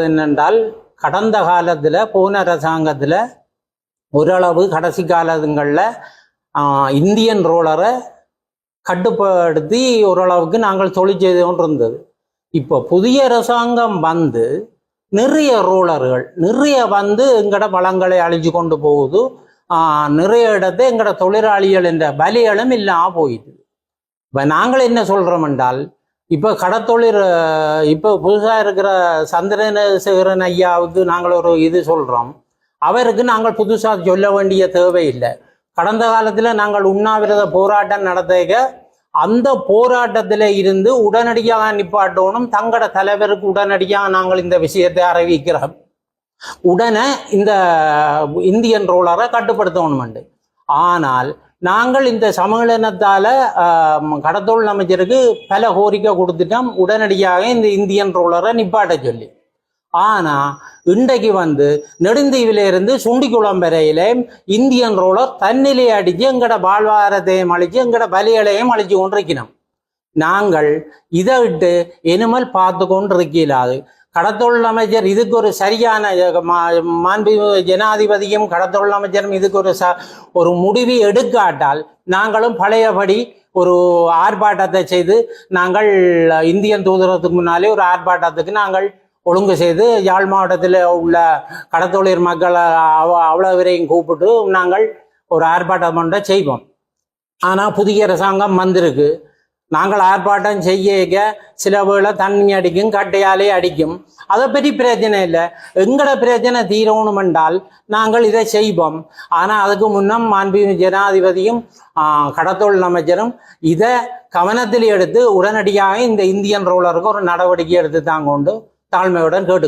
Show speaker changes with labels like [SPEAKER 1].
[SPEAKER 1] என்னென்றால் கடந்த காலத்தில் போன அரசாங்கத்தில் ஓரளவு கடைசி காலங்களில் இந்தியன் ரோலரை கட்டுப்படுத்தி ஓரளவுக்கு நாங்கள் தொழில் செய்து கொண்டிருந்தது. இப்போ புதிய அரசாங்கம் வந்து நிறைய ரோலர்கள் நிறைய வந்து எங்கட வளங்களை அழிஞ்சு கொண்டு போகுது. ஆஹ் நிறைய இடத்தை எங்கட தொழிலாளிகள் என்ற பலிகளும் இல்லாமல் போயிடுது இப்போ நாங்கள் என்ன சொல்கிறோம் என்றால் இப்போ கடத்தொழில் இப்போ புதுசாக இருக்கிற சந்திரசேகரன் ஐயாவுக்கு நாங்கள் ஒரு இது சொல்கிறோம் அவருக்கு நாங்கள் புதுசாக சொல்ல வேண்டிய தேவை இல்லை கடந்த காலத்தில் நாங்கள் உண்ணாவிரத போராட்டம் நடத்திக்க அந்த போராட்டத்தில் இருந்து உடனடியாக நிப்பாட்டணும். தங்கட தலைவருக்கு உடனடியாக நாங்கள் இந்த விஷயத்தை அறிவிக்கிறோம். உடனே இந்த இந்தியன் ரோலரை கட்டுப்படுத்தணுமெண்டு. ஆனால் நாங்கள் இந்த சம்மேளனத்தால் கடத்தொழில் அமைச்சருக்கு பல கோரிக்கை கொடுத்துட்டோம். உடனடியாக இந்த இந்தியன் ரோலரை நிப்பாட்ட சொல்லி. ஆனால் இன்றைக்கு வந்து நெடுந்தீவில இருந்து சுண்டிக்குளம் வரையிலே இந்தியன் ரோலர் தன்னிலை அடித்து எங்கட வாழ்வாரத்தையும் அழிச்சு எங்கட பலிகளையும் அழிச்சு கொண்டிருக்கணும். நாங்கள் இதை விட்டு இனிமேல் பார்த்து கொண்டிருக்கலாது. கடத்தொழில் அமைச்சர் இதுக்கு ஒரு சரியான மா- மாண்பு ஜனாதிபதியும் கடத்தொழில் அமைச்சரும் இதுக்கு ஒரு ச ஒரு முடிவு எடுக்காட்டால் நாங்களும் பழையபடி ஒரு ஆர்ப்பாட்டத்தை செய்து நாங்கள் இந்தியன் தூதரத்துக்கு முன்னாலே ஒரு ஆர்ப்பாட்டத்துக்கு நாங்கள் ஒழுங்கு செய்து யாழ் மாவட்டத்தில் உள்ள கடத்தொழில் மக்கள் அவ- அவ்வளோ வரையும் கூப்பிட்டு நாங்கள் ஒரு ஆர்ப்பாட்டம் பண்ண செய்வோம். ஆனால் புதிய அரசாங்கம் வந்திருக்கு. நாங்கள் ஆர்ப்பாட்டம் செய்ய சில வேளை தண்ணி அடிக்கும் கட்டையாலே அடிக்கும். அதை பற்றி பிரச்சனை இல்லை. எங்களோட பிரச்சனை தீரணும் என்றால் நாங்கள் இதை செய்வோம். ஆனால் அதுக்கு முன்னம் மாண்பு ஜனாதிபதியும் கடத்தொழில் அமைச்சரும் இதை கவனத்தில் எடுத்து உடனடியாக இந்த இந்தியன் ரோலருக்கு ஒரு நடவடிக்கை எடுத்து தாங்க கொண்டு தாழ்மையுடன் கேட்டு